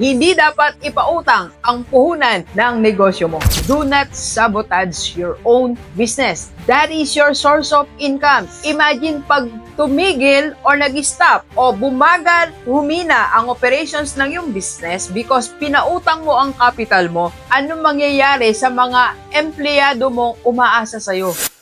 Hindi dapat ipautang ang puhunan ng negosyo mo. Do not sabotage your own business. That is your source of income. Imagine pag tumigil or nag-stop o bumagal, humina ang operations ng iyong business because pinautang mo ang capital mo, anong mangyayari sa mga empleyado mong umaasa sa'yo?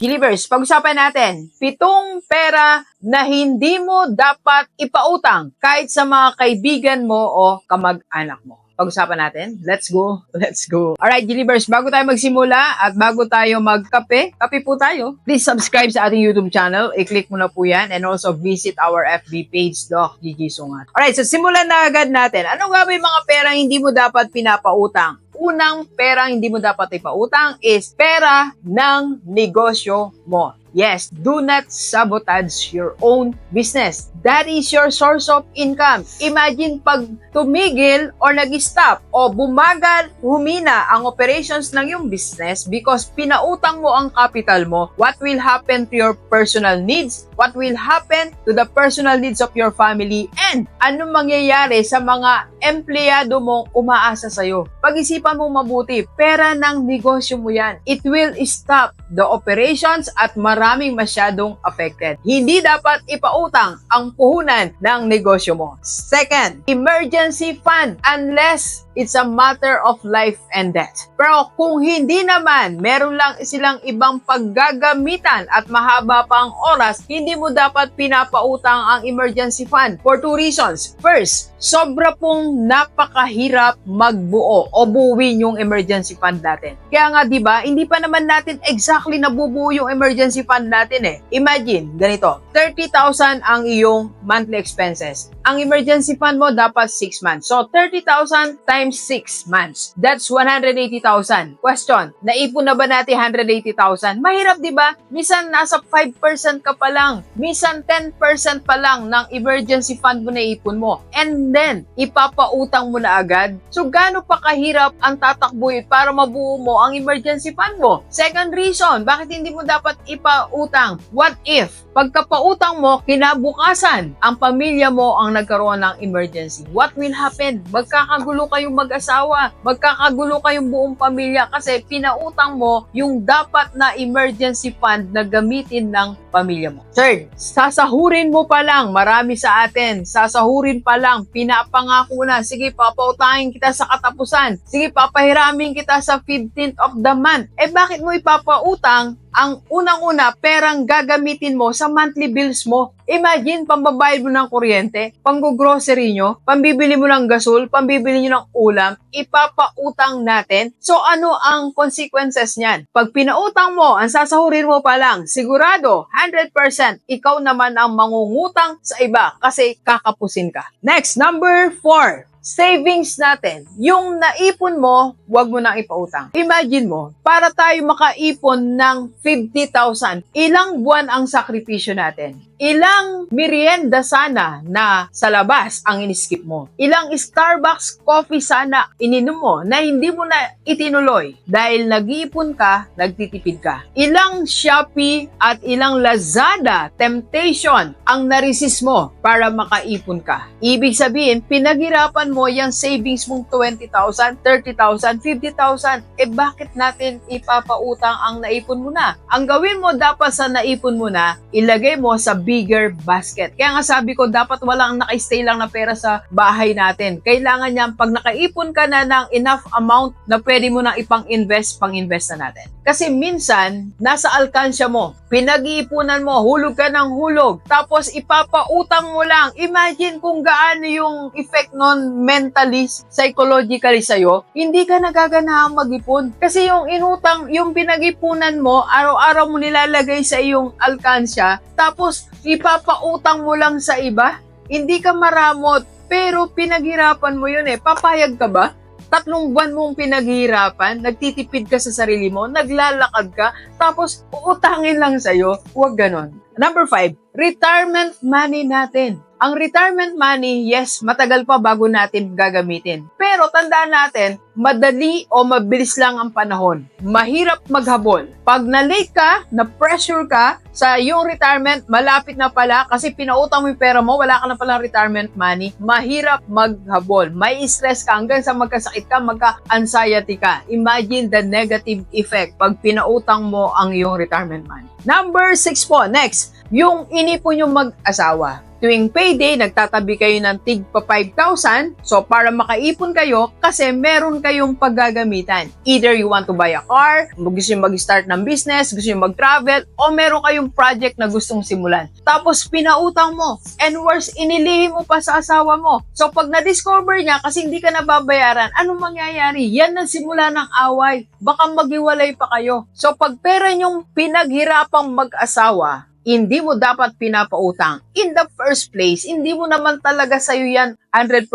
Gilivers, pag-usapan natin, pitong pera na hindi mo dapat ipautang kahit sa mga kaibigan mo o kamag-anak mo. Pag-usapan natin. Let's go. Let's go. Alright, Gilivers, bago tayo magsimula at bago tayo magkape, kape po tayo. Please subscribe sa ating YouTube channel. I-click mo na po yan and also visit our FB page, Doc Gigi Sungat. Alright, so simulan na agad natin. Ano nga ba yung mga pera hindi mo dapat pinapautang? Unang pera hindi mo dapat ipautang is pera ng negosyo mo. Yes, do not sabotage your own business. That is your source of income. Imagine pag tumigil or nag-stop o bumagal, humina ang operations ng iyong business because pinautang mo ang capital mo, what will happen to your personal needs? What will happen to the personal needs of your family? And anong mangyayari sa mga empleyado mong umaasa sa'yo? Pag-isipan mong mabuti, pera ng negosyo mo yan. It will stop the operations at maraming masyadong affected. Hindi dapat ipautang ang puhunan ng negosyo mo. Second, emergency fund unless it's a matter of life and death. Pero kung hindi naman, meron lang silang ibang paggagamitan at mahaba pa ang oras, hindi mo dapat pinapautang ang emergency fund for two reasons. First, sobra pong napakahirap magbuo o buuin yung emergency fund natin. Kaya nga 'di ba, hindi pa naman natin exactly nabubuo yung emergency fund natin eh. Imagine, ganito, 30,000 ang iyong monthly expenses. Ang emergency fund mo dapat 6 months. So 30,000 times 6 months. That's 180,000. Question, naipon na ba natin 180,000? Mahirap 'di ba? Minsan nasa 5% ka pa lang. Minsan 10% pa lang ng emergency fund mo na ipon mo. And then, ipapautang mo na agad. So, gaano pa kahirap ang tatakbuhin para mabuo mo ang emergency fund mo? Second reason, bakit hindi mo dapat ipautang? What if, pagkapautang mo, kinabukasan, ang pamilya mo ang nagkaroon ng emergency? What will happen? Magkakagulo kayong mag-asawa, magkakagulo kayong buong pamilya kasi pinautang mo yung dapat na emergency fund na gamitin ng pamilya mo. Third, sasahurin mo pa lang, marami sa atin, sasahurin pa lang, pinapangako na, sige, papautangin kita sa katapusan, sige, papahiramin kita sa 15th of the month. Eh bakit mo ipapautang ang unang-una perang gagamitin mo sa monthly bills mo. Imagine, pambabayad mo ng kuryente, panggo-grocery nyo, pambibili mo ng gasol, pambibili nyo ng ulam, ipapautang natin. So ano ang consequences niyan? Pag pinautang mo, ang sasahurin mo pa lang, sigurado, 100%, ikaw naman ang mangungutang sa iba kasi kakapusin ka. Next, number 4 savings natin, yung naipon mo, wag mo nang ipautang. Imagine mo, para tayo makaipon ng 50,000, ilang buwan ang sakripisyo natin? Ilang merienda sana na sa labas ang iniskip mo? Ilang Starbucks coffee sana ininom mo na hindi mo na itinuloy dahil nag-iipon ka, nagtitipid ka? Ilang Shopee at ilang Lazada temptation ang naresist mo para makaipon ka? Ibig sabihin, pinaghirapan mo yung savings mong 20,000, 30,000, 50,000. Eh bakit natin ipapautang ang naipon mo na? Ang gawin mo dapat sa naipon mo na, ilagay mo sa bigger basket. Kaya nga sabi ko, dapat walang naka-stay lang na pera sa bahay natin. Kailangan niyan, pag nakaipon ka na ng enough amount na pwede mo nang ipang-invest, pang-invest na natin. Kasi minsan, nasa alkansya mo, pinag-iipunan mo, hulog ka ng hulog, tapos ipapautang mo lang. Imagine kung gaano yung effect nun mentally, psychologically sa'yo, hindi ka nagaganahang mag-ipon. Kasi yung inutang, yung pinag-ipunan mo, araw-araw mo nilalagay sa iyong alkansya, tapos ipapautang mo lang sa iba, hindi ka maramot, pero pinaghirapan mo yun eh. Papayag ka ba? Tatlong buwan mong pinaghihirapan, nagtitipid ka sa sarili mo, naglalakad ka, tapos uutangin lang sa'yo, huwag ganon. Number five, retirement money natin. Ang retirement money, yes, matagal pa bago natin gagamitin. Pero tandaan natin, madali o mabilis lang ang panahon. Mahirap maghabol. Pag na-late ka, na-pressure ka sa yung retirement, malapit na pala kasi pinautang mo yung pera mo, wala ka na palang retirement money, mahirap maghabol. May stress ka hanggang sa magkasakit ka, magka-anxiety ka. Imagine the negative effect pag pinautang mo ang iyong retirement money. Number six po, next, yung inipon yung mag-asawa. Tuwing payday, nagtatabi kayo ng tig pa 5,000. So, para makaipon kayo, kasi meron kayong paggagamitan. Either you want to buy a car, gusto nyo mag-start ng business, gusto nyo mag-travel, o meron kayong project na gustong simulan. Tapos, pinautang mo. And worse, inilihim mo pa sa asawa mo. So, pag na-discover niya, kasi hindi ka nababayaran, anong mangyayari? Yan ang simula ng away. Baka maghiwalay pa kayo. So, pag pera nyong pinaghirapang mag-asawa, hindi mo dapat pinapautang. In the first place, hindi mo naman talaga sa'yo yan 100%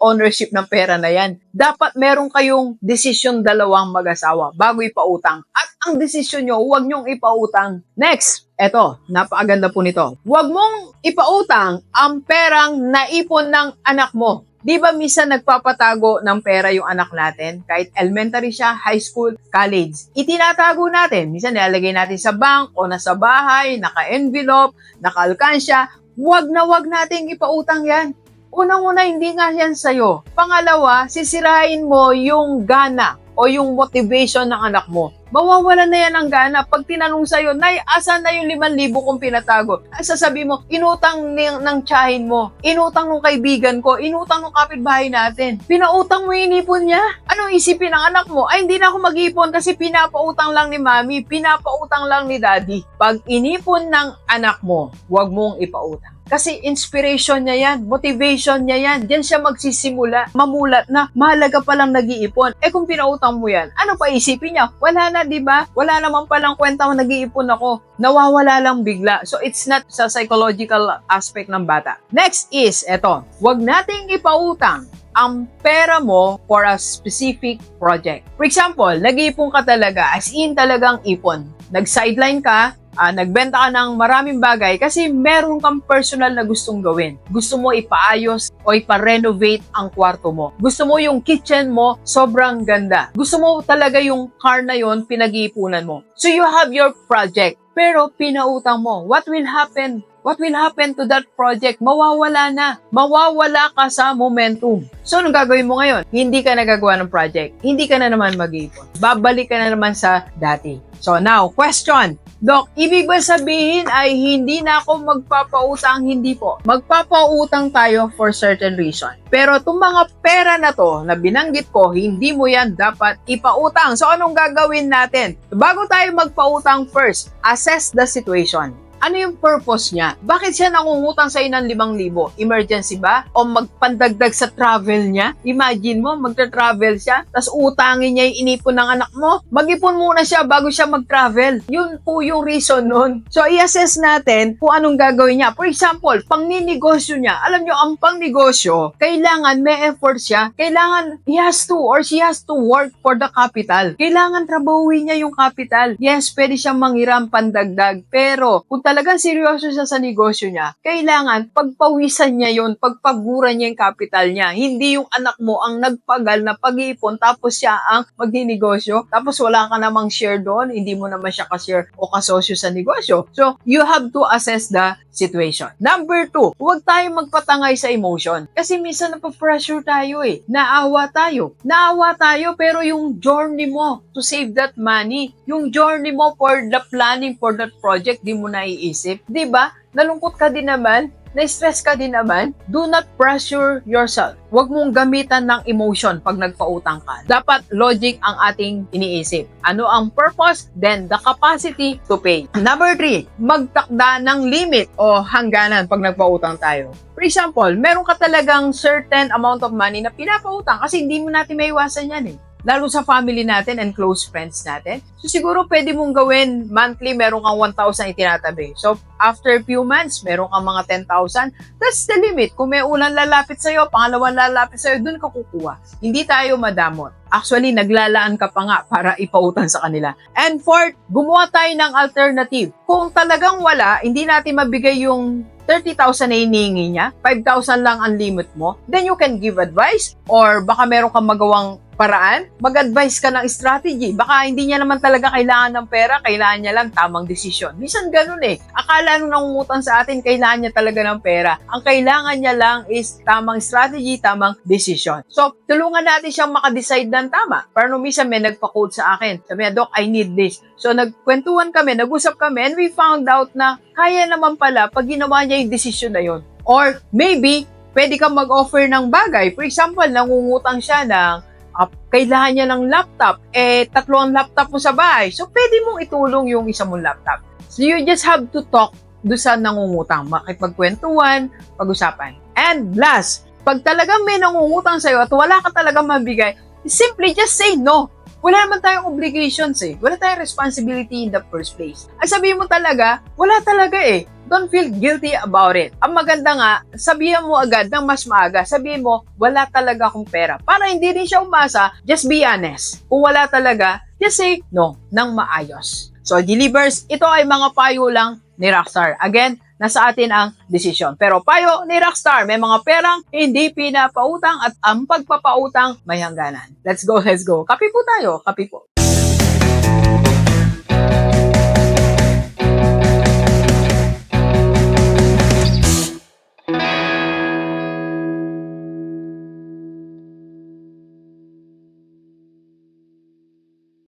ownership ng pera na yan. Dapat meron kayong desisyon dalawang mag-asawa bago ipautang. At ang desisyon nyo, huwag nyong ipautang. Next, eto, napakaganda po nito. Huwag mong ipautang ang perang naipon ng anak mo. Di ba misa nagpapatago ng pera yung anak natin? Kahit elementary siya, high school, college. Itinatago natin. Misa nilalagay natin sa bank o nasa bahay, naka-envelope, naka-alkansya. Huwag na huwag nating ipautang yan. Unang-una, hindi nga yan sa'yo. Pangalawa, sisirain mo yung gana o yung motivation ng anak mo. Mawawala na yan ang gana. Pag tinanong sa'yo, Nay, asan na yung 5,000 kong pinatago? Ay, sasabi mo, inutang ng, ng tsahin mo, inutang ng kaibigan ko, inutang ng kapitbahay natin. Pinautang mo inipon niya? Anong isipin ng anak mo? Ay, hindi na ako mag-ipon kasi pinapautang lang ni mami, pinapautang lang ni daddy. Pag inipon ng anak mo, huwag mong ipautang. Kasi inspiration niya yan, motivation niya yan. Diyan siya magsisimula, mamulat na mahalaga palang nag-iipon. Eh kung pinautang mo yan, ano pa isipin niya? Wala na, di ba? Wala naman palang kwenta nag-iipon ako. Nawawala lang bigla. So it's not sa psychological aspect ng bata. Next is, eto, wag nating ipautang ang pera mo for a specific project. For example, nag-iipon ka talaga, as in talagang ipon. Nag-sideline ka, ah, nagbenta ka ng maraming bagay kasi meron kang personal na gustong gawin. Gusto mo ipaayos o ipa-renovate ang kwarto mo. Gusto mo yung kitchen mo sobrang ganda. Gusto mo talaga yung car na yon pinag-iipunan mo. So you have your project pero pinautang mo. What will happen? What will happen to that project? Mawawala na. Mawawala ka sa momentum. So, anong gagawin mo ngayon? Hindi ka nagagawa ng project. Hindi ka na naman mag-iipon. Babalik ka na naman sa dati. So, now, question. Dok, ibig ba sabihin ay hindi na ako magpapautang? Hindi po. Magpapautang tayo for certain reason. Pero itong mga pera na to na binanggit ko, hindi mo yan dapat ipautang. So anong gagawin natin? Bago tayo magpautang first, assess the situation. Ano yung purpose niya? Bakit siya nangungutang sa ng 5,000? Emergency ba? O magpandagdag sa travel niya? Imagine mo, magta-travel siya, tapos utangin niya yung inipon ng anak mo. Mag-ipon muna siya bago siya mag-travel. Yun po yung reason nun. So, i-assess natin kung anong gagawin niya. For example, pang ninegosyo niya. Alam niyo, ang pang negosyo, kailangan may effort siya. Kailangan he has to or she has to work for the capital. Kailangan trabahuin niya yung capital. Yes, pwede siyang manghiram pandagdag. Pero, kung talagang seryoso siya sa negosyo niya, kailangan pagpawisan niya yon, pagpaguran niya yung capital niya. Hindi yung anak mo ang nagpagal na pag-iipon tapos siya ang magninegosyo. Tapos wala ka namang share doon, hindi mo naman siya ka-share o kasosyo sa negosyo. So, you have to assess the situation. Number two, huwag tayo magpatangay sa emotion. Kasi minsan napapressure tayo eh. Naawa tayo. Naawa tayo pero yung journey mo to save that money, yung journey mo for the planning for that project, di mo naiisip. Di ba? Nalungkot ka din naman, na-stress ka din naman, do not pressure yourself. Huwag mong gamitan ng emotion pag nagpautang ka. Dapat logic ang ating iniisip. Ano ang purpose? Then the capacity to pay. Number three, magtakda ng limit o hangganan pag nagpautang tayo. For example, meron ka talagang certain amount of money na pinapautang kasi hindi mo natin maiwasan yan eh. Lalo sa family natin and close friends natin. So siguro pwede mong gawin monthly, meron kang 1,000 itinatabi. So after few months, meron kang mga 10,000. That's the limit. Kung may ulan lalapit sa'yo, pangalawang lalapit sa'yo, dun ka kukuha. Hindi tayo madamot. Actually, naglalaan ka pa nga para ipautang sa kanila. And fourth, gumawa tayo ng alternative. Kung talagang wala, hindi natin mabigay yung 30,000 na hinihingi niya, 5,000 lang ang limit mo, then you can give advice or baka meron kang magawang paraan, mag-advise ka ng strategy. Baka hindi niya naman talaga kailangan ng pera, kailangan niya lang tamang desisyon. Minsan ganun eh. Akala nung nangungutang sa atin, kailangan niya talaga ng pera. Ang kailangan niya lang is tamang strategy, tamang desisyon. So, tulungan natin siyang makadecide ng tama. Para nung minsan may nagpa-quote sa akin, sabi niya, Doc, I need this. So, nagkwentuhan kami, nag-usap kami, and we found out na kaya naman pala pag ginawa niya yung desisyon na yun. Or maybe, pwede kang mag-offer ng bagay. For example, nangungutang siya ng uh, kailangan niya ng laptop, eh, tatlo ang laptop mo sa bahay. So, pwede mong itulong yung isa mong laptop. So, you just have to talk do sa nangungutang. Makipagkwentuhan, pag-usapan. And last, pag talagang may nangungutang sa'yo at wala ka talagang mabigay, simply just say no. Wala naman tayong obligations eh. Wala tayong responsibility in the first place. Ang sabihin mo talaga, wala talaga eh. Don't feel guilty about it. Ang maganda nga, sabihin mo agad ng mas maaga. Sabihin mo, wala talaga akong pera. Para hindi rin siya umasa, just be honest. Kung wala talaga, just say no ng maayos. So, delivers, ito ay mga payo lang ni Rockstar. Again, nasa atin ang desisyon. Pero payo ni Rockstar, may mga perang hindi pinapautang at ang pagpapautang may hangganan. Let's go, let's go. Kapi po tayo, kapi po.